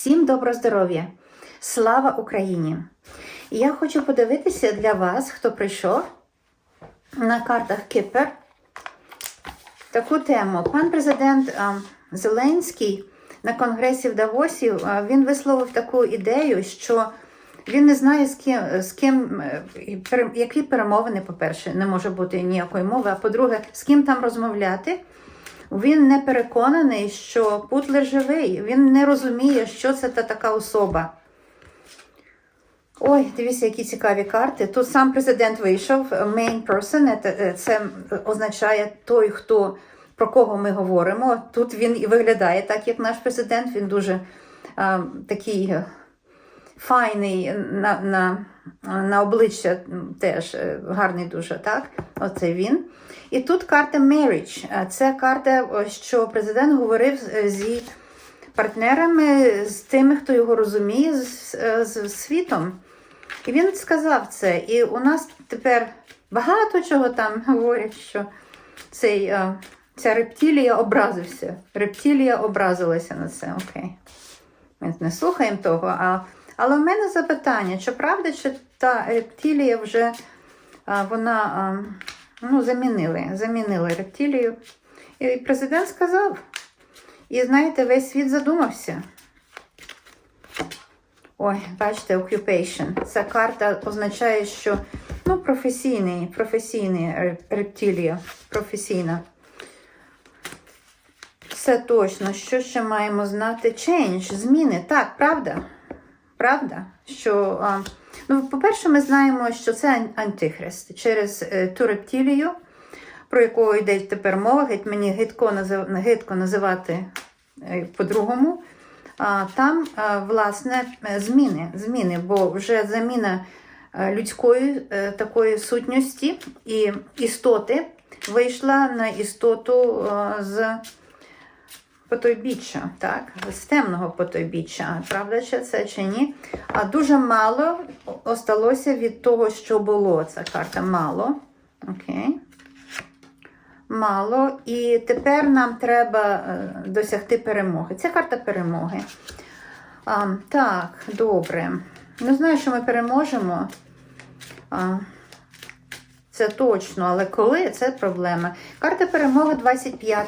Всім доброго здоров'я! Слава Україні! Я хочу подивитися для вас, хто прийшов на картах Кіпер таку тему. Пан президент Зеленський на конгресі в Давосі він висловив таку ідею, що він не знає, з ким, з ким е, які перемовини, по-перше, не може бути ніякої мови, а по-друге, з ким там розмовляти. Він не переконаний, що Путлер живий. Він не розуміє, що це та така особа. Ой, дивіться, які цікаві карти. Тут сам президент вийшов, main person, це, це означає той, хто про кого ми говоримо. Тут він і виглядає так, як наш президент. Він дуже а, такий е, файний на, на, на обличчя теж е, гарний дуже, так? Оце він. І тут карта marriage. Це карта, що президент говорив з- зі партнерами, з тими, хто його розуміє, з, з, світом. І він сказав це. І у нас тепер багато чого там говорять, що цей, е, ця рептилія образився. Рептилія образилася на це. Окей. Ми не слухаємо того. А, але в мене запитання: чи правда, що та рептилія вже вона ну, замінили, замінили рептилію? І президент сказав. І знаєте, весь світ задумався. Ой, бачите, occupation. Ця карта означає, що ну, професійний, професійний рептилія, професійна. Це точно. Що ще маємо знати? Change, зміни. Так, правда. Правда, що ну, по-перше, ми знаємо, що це ан- антихрист через е, ту рептилію, про яку йде тепер мова, геть мені гидко, гидко називати е, по-другому. Там, власне, е, зміни, зміни, бо вже заміна людської такої сутності і істоти вийшла на істоту з потойбіччя, так, з темного потойбіччя. Правда, чи це чи ні? А дуже мало осталося від того, що було. Ця карта мало. Окей. Мало. І тепер нам треба е, досягти перемоги. Це карта перемоги. А, так, добре. Ну, знаю, що ми переможемо. А, це точно, але коли це проблема. Карта перемоги 25.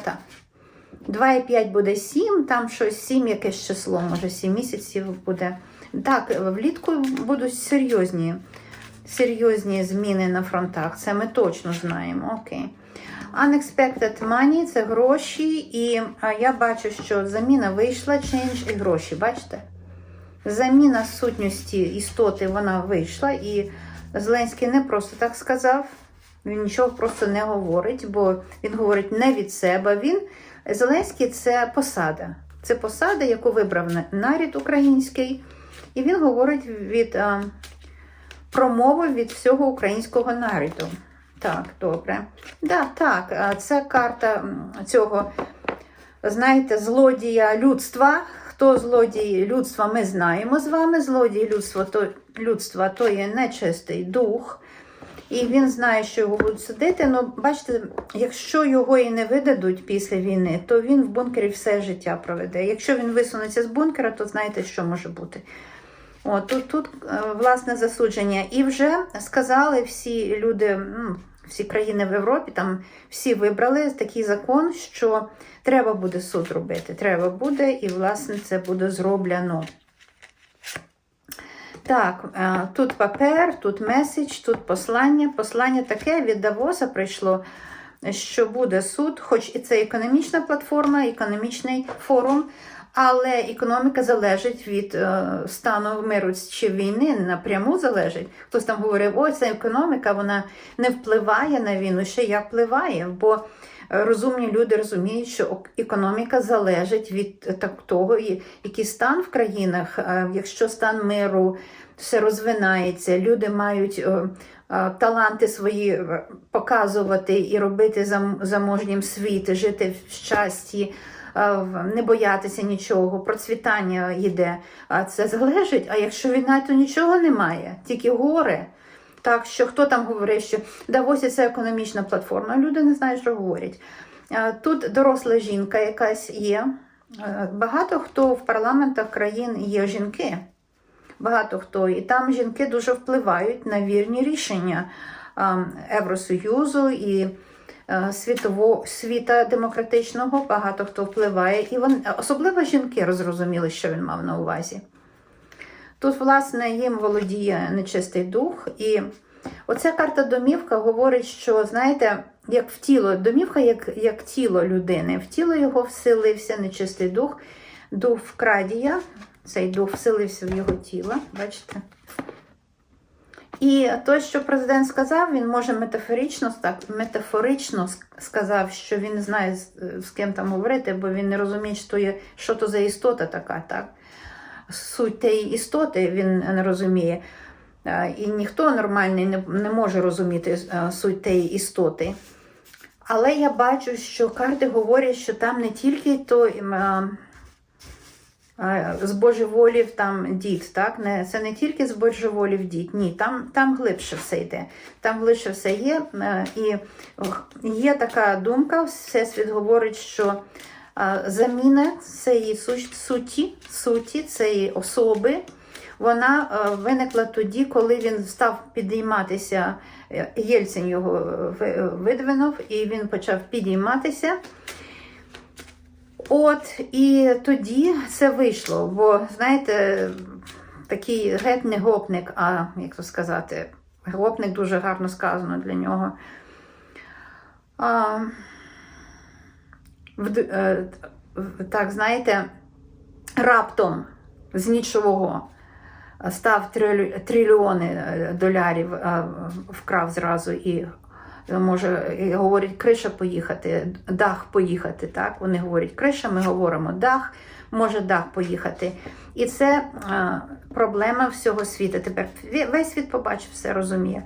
2,5 буде 7, там щось 7, якесь число, може 7 місяців буде. Так, влітку будуть серйозні, серйозні зміни на фронтах. Це ми точно знаємо. Окей. Unexpected money це гроші, і я бачу, що заміна вийшла, change і гроші. Бачите? Заміна сутності істоти вона вийшла, і Зеленський не просто так сказав. Він нічого просто не говорить, бо він говорить не від себе. Він Зеленський це посада. Це посада, яку вибрав нарід український, і він говорить від а, промови від всього українського народу. Так, добре. Да, так, це карта цього, знаєте, злодія людства. Хто злодій людства, ми знаємо з вами. Злодій людства то, людства то є нечистий дух. І він знає, що його будуть судити. Ну, бачите, якщо його і не видадуть після війни, то він в бункері все життя проведе. Якщо він висунеться з бункера, то знаєте, що може бути. О, тут, тут е, власне засудження. І вже сказали всі люди, всі країни в Європі, там всі вибрали такий закон, що треба буде суд робити. Треба буде, і власне це буде зроблено. Так, е, тут папер, тут меседж, тут послання. Послання таке від Давоса прийшло, що буде суд, хоч і це економічна платформа, економічний форум, але економіка залежить від е, стану миру чи війни, напряму залежить. Хтось там говорив, ой, це економіка, вона не впливає на війну, ще як впливає, бо розумні люди розуміють, що економіка залежить від е, так, того, який стан в країнах, Е, якщо стан миру все розвинається, люди мають е, е, таланти свої е, показувати і робити зам- заможнім світ, жити в щасті, е, не боятися нічого, процвітання йде. А це залежить. А якщо війна, то нічого немає, тільки горе. Так що хто там говорив, що Давосі це економічна платформа, люди не знають, що говорять. Тут доросла жінка якась є, е, багато хто в парламентах країн є жінки. Багато хто. І там жінки дуже впливають на вірні рішення Євросоюзу і е, світово, світа демократичного. Багато хто впливає. І вон, особливо жінки розрозуміли, що він мав на увазі. Тут, власне, їм володіє нечистий дух. І оця карта домівка говорить, що, знаєте, як в тіло, домівка як, як тіло людини. В тіло його вселився нечистий дух, дух вкрадія. Цей дух вселився в його тіло, бачите? І те, що президент сказав, він може метафорично, так, метафорично сказав, що він не знає, з, ким там говорити, бо він не розуміє, що, є, що то за істота така, так? Суть тієї істоти він не розуміє. І ніхто нормальний не, не може розуміти е, суть тієї істоти. Але я бачу, що карти говорять, що там не тільки той е, збожеволів там дід, так? Не, це не тільки збожеволів дід, ні, там, там глибше все йде. Там глибше все є. е, І є така думка, Всесвіт говорить, що заміна цієї суті, суті цієї особи, вона е, виникла тоді, коли він став підійматися. е, Єльцин його видвинув, і він почав підійматися. От, і тоді це вийшло. Бо, знаєте, такий геть не гопник, а як то сказати, гопник дуже гарно сказано для нього. А, е, так, знаєте, раптом з нічого став трилю- трильйони е, долярів, е, вкрав зразу і е, може говорять, криша поїхати, дах поїхати. Так? Вони говорять, криша, ми говоримо дах, може дах поїхати. І це е, проблема всього світу. Тепер весь світ побачив, все розуміє.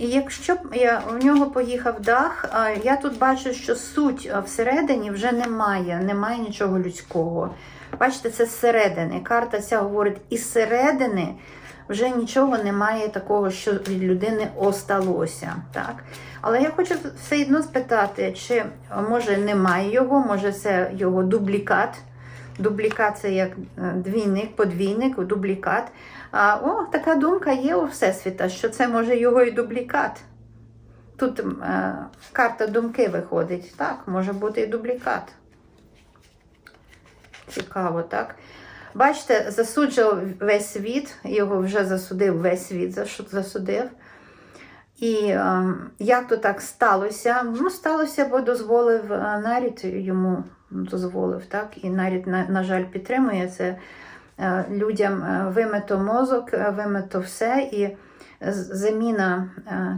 І якщо б я, в нього поїхав дах, я тут бачу, що суть всередині вже немає, немає нічого людського. Бачите, це зсередини. Карта ця говорить, із середини вже нічого немає такого, що від людини осталося. Так? Але я хочу все одно спитати, чи може немає його, може це його дублікат. Дублікат це як е, двійник, подвійник, дублікат. А, о, така думка є у Всесвіта, що це може його і дублікат. Тут е, карта думки виходить. Так, може бути і дублікат. Цікаво, так? Бачите, засуджував весь світ, його вже засудив весь світ, заш- засудив. І е, як то так сталося? Ну, сталося, бо дозволив е, нарід йому дозволив, так? І нарід, на, на жаль, підтримує це. Е, людям е, вимито мозок, е, вимито все, і заміна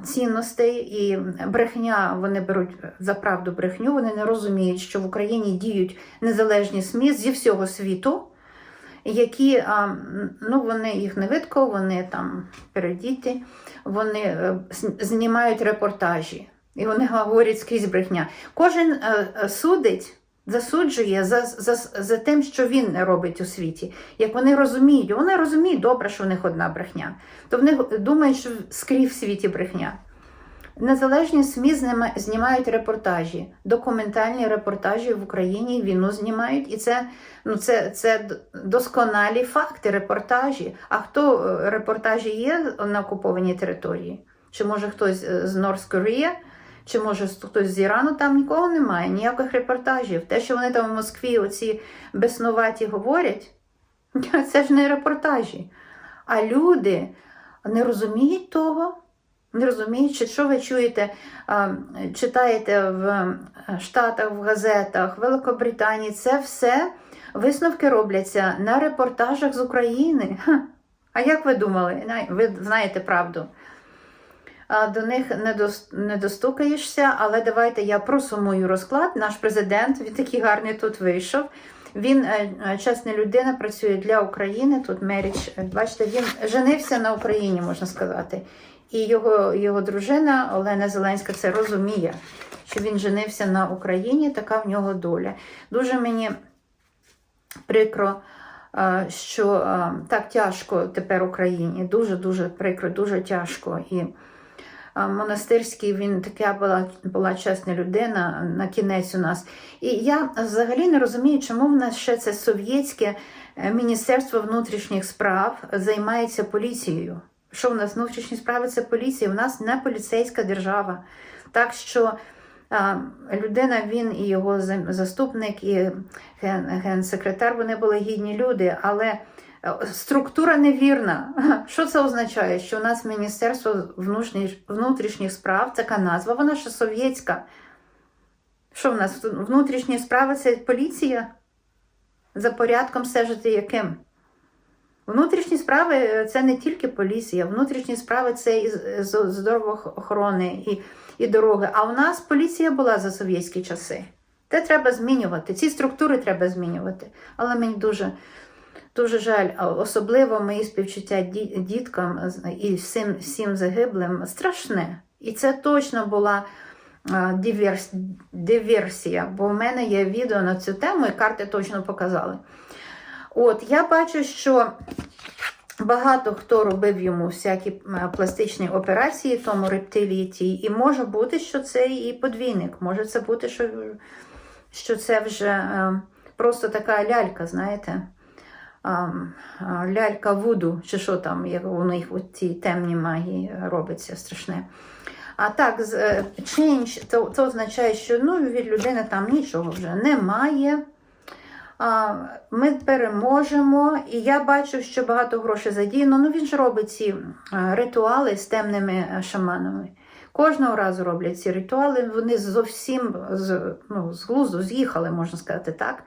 цінностей і брехня. Вони беруть за правду брехню. Вони не розуміють, що в Україні діють незалежні СМІ зі всього світу, які ну, вони їх не видко, вони там передіти, вони е, знімають репортажі. І вони говорять скрізь брехня. Кожен е, е, судить, засуджує за, за, за тим, що він робить у світі. Як вони розуміють, вони розуміють добре, що в них одна брехня. То вони думають, що скрізь в світі брехня. Незалежні СМІ знімають репортажі, документальні репортажі в Україні, війну знімають, і це, ну, це, це досконалі факти, репортажі. А хто е, репортажі є на окупованій території? Чи може хтось е, з North Korea, чи може хтось з Ірану? Там нікого немає, ніяких репортажів. Те, що вони там в Москві оці безснуваті говорять, це ж не репортажі. А люди не розуміють того. Не розуміють, чи що ви чуєте, читаєте в е, Штатах, в газетах, в Великобританії. Це все висновки робляться на репортажах з України. А як ви думали? Ви знаєте правду. До них не, достукаєшся, але давайте я просумую розклад. Наш президент, він такий гарний тут вийшов. Він е, е, чесна людина, працює для України. Тут Меріч, бачите, він женився на Україні, можна сказати. І його, його дружина Олена Зеленська це розуміє, що він женився на Україні, така в нього доля. Дуже мені прикро, е, що е, так тяжко тепер Україні. Дуже-дуже прикро, дуже тяжко. І монастирський, він така була, була чесна людина на кінець у нас. І я взагалі не розумію, чому в нас ще це совєтське е, Міністерство внутрішніх справ займається поліцією. Що в нас внутрішні справи це поліція? У нас не поліцейська держава. Так що людина, він і його заступник, і ген, генсекретар, вони були гідні люди, але е, структура невірна. Що це означає? Що у нас Міністерство внутрішніх справ, така назва, вона ще совєтська. Що в нас внутрішні справи це поліція? За порядком стежити яким? Внутрішні справи е, це не тільки поліція, внутрішні справи це і з- здоровоохорони і, і дороги. А у нас поліція була за совєтські часи. Те треба змінювати. Ці структури треба змінювати. Але мені дуже, дуже жаль, особливо мої співчуття діткам і всім, всім загиблим страшне. І це точно була диверсія, бо в мене є відео на цю тему, і карти точно показали. От, я бачу, що багато хто робив йому всякі е, пластичні операції, тому рептилії тій, і може бути, що це і подвійник. Може це бути, що, що це вже е, просто така лялька, знаєте. А, лялька Вуду, чи що там, як у них у цій темній магії робиться страшне. А так, е, change, то, то означає, що ну, від людини там нічого вже немає. Ми переможемо, і я бачу, що багато грошей задіяно. Ну він ж робить ці ритуали з темними е, шаманами. Кожного разу роблять ці ритуали, вони зовсім з, ну, з глузду з'їхали, можна сказати так.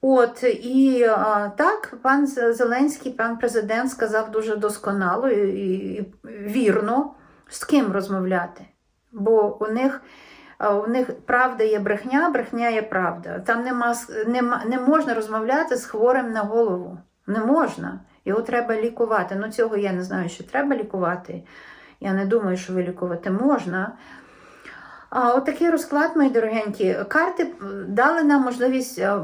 От і а, так, пан Зеленський, пан президент сказав дуже досконало і, і, і вірно, з ким розмовляти. Бо у них, у них правда є брехня, брехня є правда. Там нема, нема, не можна розмовляти з хворим на голову. Не можна. Його треба лікувати. Ну, цього я не знаю, що треба лікувати. Я не думаю, що вилікувати можна. А отакий розклад, мої дорогенькі, карти дали нам можливість е,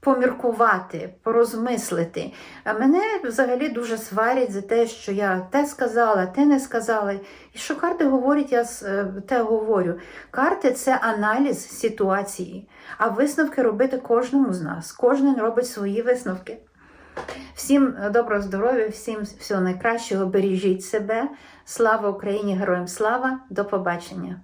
поміркувати, порозмислити. А мене взагалі дуже сварять за те, що я те сказала, те не сказала. І що карти говорять, я е, те говорю. Карти це аналіз ситуації, а висновки робити кожному з нас. Кожен робить свої висновки. Всім доброго здоров'я, всім всього найкращого, бережіть себе. Слава Україні, героям слава, до побачення!